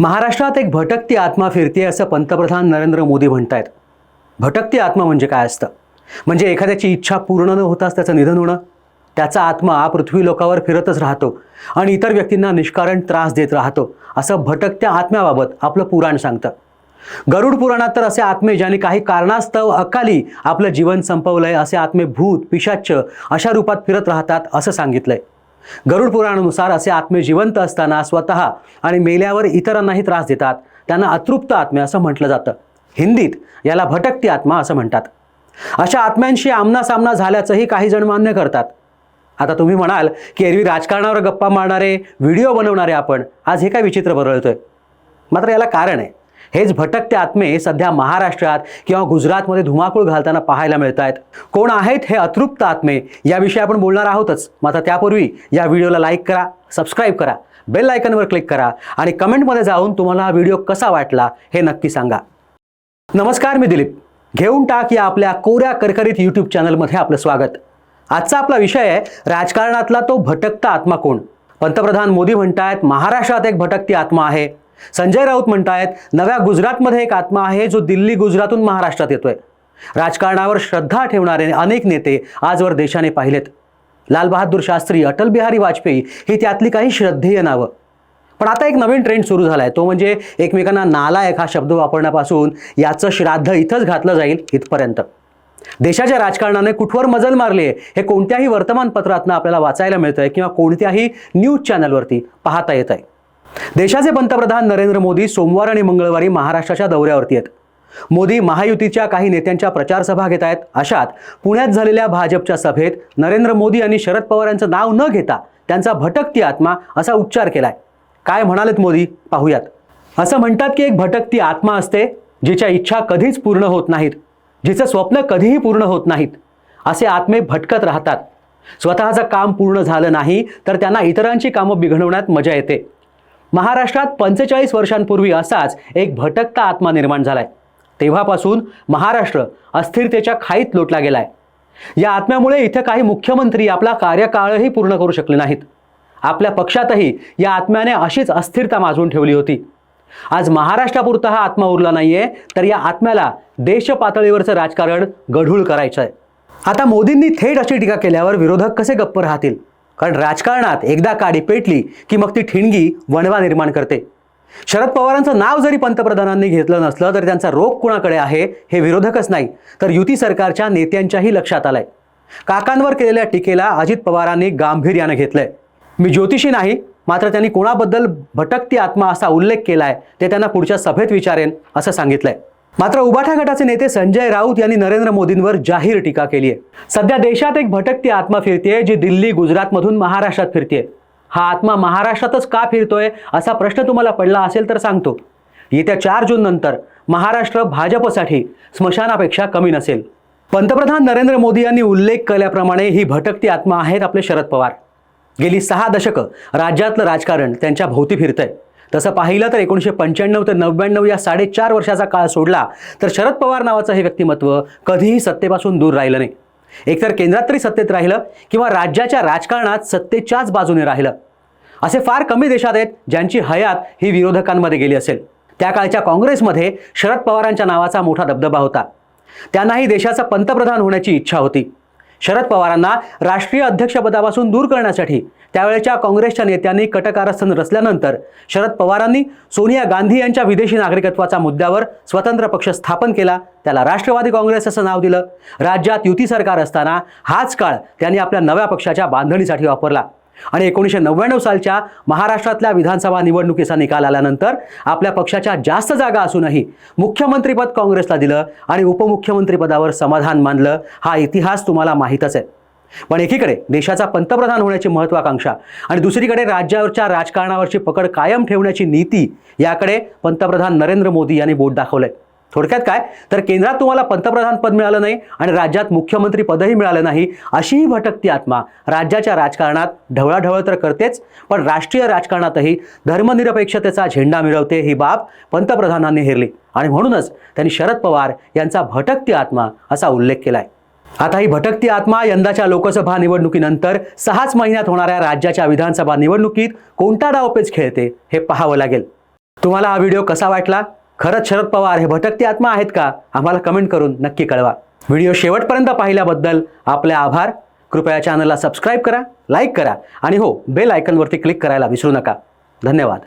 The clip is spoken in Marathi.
महाराष्ट्रात एक भटकती आत्मा फिरते असं पंतप्रधान नरेंद्र मोदी म्हणतायत. भटकती आत्मा म्हणजे काय असतं? म्हणजे एखाद्याची इच्छा पूर्ण न होताच त्याचं निधन होणं? त्याचा आत्मा पृथ्वी लोकावर फिरतच राहतो आणि इतर व्यक्तींना निष्कारण त्रास देत राहतो असं भटकत्या आत्म्याबाबत आपलं पुराण सांगतं. गरुड पुराणात तर असे आत्मे ज्यांनी काही कारणास्तव अकाली आपलं जीवन संपवलंय असे आत्मे भूत पिशाच्च अशा रूपात फिरत राहतात असं सांगितलंय. गरुड पुराणानुसार असे आत्मे जिवंत असताना स्वतः आणि मेल्यावर इतरांनाही त्रास देतात. त्यांना अतृप्त आत्मे असं म्हटलं जातं. हिंदीत याला भटकती आत्मा असं म्हणतात. अशा आत्म्यांशी आमना सामना झाल्याचंही काही जण मान्य करतात. आता तुम्ही म्हणाल की एरवी राजकारणावर गप्पा मारणारे व्हिडिओ बनवणारे आपण आज हे काय विचित्र बरळतोय. मात्र याला कारण आहे. हेच भटकते आत्मे सध्या महाराष्ट्रात किंवा गुजरातमध्ये धुमाकूळ घालताना पाहायला मिळत आहेत कोण आहेत हे अतृप्त आत्मे? याविषयी आपण बोलणार आहोतच. मात्र त्यापूर्वी या व्हिडिओला लाईक करा सबस्क्राईब करा बेल आयकनवर क्लिक करा आणि कमेंटमध्ये जाऊन तुम्हाला हा व्हिडिओ कसा वाटला हे नक्की सांगा. नमस्कार मी दिलीप. घेऊन टाक या आपल्या कोऱ्या करकरीत यूट्यूब चॅनलमध्ये आपलं स्वागत. आजचा आपला विषय आहे राजकारणातला तो भटकता आत्मा कोण? पंतप्रधान मोदी म्हणतायत महाराष्ट्रात एक भटकती आत्मा आहे. संजय राऊत म्हणतायत नव्या गुजरातमध्ये एक आत्मा आहे जो दिल्ली गुजरातून महाराष्ट्रात येतोय. राजकारणावर श्रद्धा ठेवणारे अनेक नेते आजवर देशाने पाहिलेत. लालबहादूर शास्त्री अटल बिहारी वाजपेयी ही त्यातली काही श्रद्धेय नावं. पण आता एक नवीन ट्रेंड सुरू झाला आहे तो म्हणजे एकमेकांना नालायक हा शब्द वापरण्यापासून याचं श्राद्ध इथंच घातलं जाईल इथपर्यंत. देशाच्या राजकारणाने कुठवर मजल मारली आहे हे कोणत्याही वर्तमानपत्रातनं आपल्याला वाचायला मिळतं आहे किंवा कोणत्याही न्यूज चॅनलवरती पाहता येत आहे देशाचे पंतप्रधान नरेंद्र मोदी सोमवार आणि मंगळवारी महाराष्ट्राच्या दौऱ्यावरती आहेत. मोदी महायुतीच्या काही नेत्यांच्या प्रचारसभा घेत आहेत. अशात पुण्यात झालेल्या भाजपच्या सभेत नरेंद्र मोदी यांनी शरद पवार यांचं नाव न घेता त्यांचा भटकती आत्मा असा उच्चार केलाय. काय म्हणालेत मोदी? पाहूयात. असं म्हणतात की एक भटकती आत्मा असते जिच्या इच्छा कधीच पूर्ण होत नाहीत जिचं स्वप्न कधीही पूर्ण होत नाहीत असे आत्मे भटकत राहतात. स्वतःचं काम पूर्ण झालं नाही तर त्यांना इतरांची कामं बिघडवण्यात मजा येते. महाराष्ट्रात पंचेचाळीस वर्षांपूर्वी असाच एक भटकता आत्मा निर्माण झालाय. तेव्हापासून महाराष्ट्र अस्थिरतेच्या खाईत लोटला गेलाय. या आत्म्यामुळे इथं काही मुख्यमंत्री आपला कार्यकाळही पूर्ण करू शकले नाहीत. आपल्या पक्षातही या आत्म्याने अशीच अस्थिरता माजवून ठेवली होती. आज महाराष्ट्रापुरता हा आत्मा उरला नाहीये तर या आत्म्याला देश पातळीवरचं राजकारण गढूळ करायचं आहे आता मोदींनी थेट अशी टीका केल्यावर विरोधक कसे गप्प राहतील? कारण राजकारणात एकदा काडी पेटली की मग ती ठिणगी वणवा निर्माण करते. शरद पवारांचं नाव जरी पंतप्रधानांनी घेतलं नसलं तरी त्यांचा रोग कुणाकडे आहे हे विरोधकच नाही. तर युती सरकारच्या नेत्यांच्याही लक्षात आलंय. काकांवर केलेल्या टीकेला अजित पवारांनी गांभीर्यानं घेतलंय. मी ज्योतिषी नाही मात्र त्यांनी कोणाबद्दल भटकती आत्मा असा उल्लेख केलाय ते त्यांना पुढच्या सभेत विचारेन असं सांगितलंय. मात्र उबाठा गटाचे नेते संजय राऊत यांनी नरेंद्र मोदींवर जाहीर टीका केली आहे सध्या देशात एक भटकती आत्मा फिरतेय जी दिल्ली गुजरातमधून महाराष्ट्रात फिरतेय. हा आत्मा महाराष्ट्रातच का फिरतोय असा प्रश्न तुम्हाला पडला असेल तर सांगतो. येत्या चार जून नंतर महाराष्ट्र भाजपसाठी स्मशानापेक्षा कमी नसेल. पंतप्रधान नरेंद्र मोदी यांनी उल्लेख केल्याप्रमाणे ही भटकती आत्मा आहेत आपले शरद पवार. गेली सहा दशकं राज्यातलं राजकारण त्यांच्या भोवती फिरतंय. तसं पाहिलं तर एकोणीसशे पंच्याण्णव ते नव्याण्णव या साडेचार वर्षाचा काळ सोडला तर शरद पवार नावाचं हे व्यक्तिमत्व कधीही सत्तेपासून दूर राहिलं नाही. एकतर केंद्रात तरी सत्तेत राहिलं किंवा राज्याच्या राजकारणात सत्तेच्याच बाजूने राहिलं. असे फार कमी देशात आहेत ज्यांची हयात ही विरोधकांमध्ये गेली असेल. त्या काळच्या काँग्रेसमध्ये शरद पवारांच्या नावाचा मोठा दबदबा होता. त्यांनाही देशाचा पंतप्रधान होण्याची इच्छा होती. शरद पवारांना राष्ट्रीय अध्यक्षपदापासून दूर करण्यासाठी त्यावेळेच्या काँग्रेसच्या नेत्यांनी कटकारस्थान रचल्यानंतर शरद पवारांनी सोनिया गांधी यांच्या विदेशी नागरिकत्वाचा मुद्द्यावर स्वतंत्र पक्ष स्थापन केला. त्याला राष्ट्रवादी काँग्रेस असं नाव दिलं. राज्यात युती सरकार असताना हाच काळ त्यांनी आपल्या नव्या पक्षाच्या बांधणीसाठी वापरला. आणि एकोणीसशे नव्याण्णव सालच्या महाराष्ट्रातल्या विधानसभा निवडणुकीचा निकाल आल्यानंतर आपल्या पक्षाच्या जास्त जागा असूनही मुख्यमंत्रीपद काँग्रेसला दिलं आणि उपमुख्यमंत्रीपदावर समाधान मानलं हा इतिहास तुम्हाला माहीतच आहे. पण एकीकडे देशाचा पंतप्रधान होण्याची महत्वाकांक्षा आणि दुसरीकडे राज्यावरच्या राजकारणावरची पकड कायम ठेवण्याची नीती याकडे पंतप्रधान नरेंद्र मोदी यांनी बोट दाखवलंय. थोडक्यात काय? तर केंद्रात तुम्हाला पंतप्रधान पद मिळालं नाही आणि राज्यात मुख्यमंत्री पदही मिळालं नाही अशीही भटकती आत्मा. राज्याच्या राजकारणात ढवळाढवळ तर करतेच पण राष्ट्रीय राजकारणातही धर्मनिरपेक्षतेचा झेंडा मिळवते ही बाब पंतप्रधानांनी हेरली. आणि म्हणूनच त्यांनी शरद पवार यांचा भटकती आत्मा असा उल्लेख केलाय. आता ही भटकती आत्मा यंदाच्या लोकसभा निवडणुकीनंतर सहाच महिन्यात होणाऱ्या राज्याच्या विधानसभा निवडणुकीत कोणता डावपेच खेळते हे पाहावं लागेल. तुम्हाला हा व्हिडिओ कसा वाटला? खरंच शरद पवार हे भटकते आत्मा आहेत का? आम्हाला कमेंट करून नक्की कळवा. व्हिडिओ शेवटपर्यंत पाहिल्याबद्दल आपले आभार. कृपया चॅनलला सबस्क्राईब करा लाईक करा आणि हो बेल आयकनवरती क्लिक करायला विसरू नका. धन्यवाद.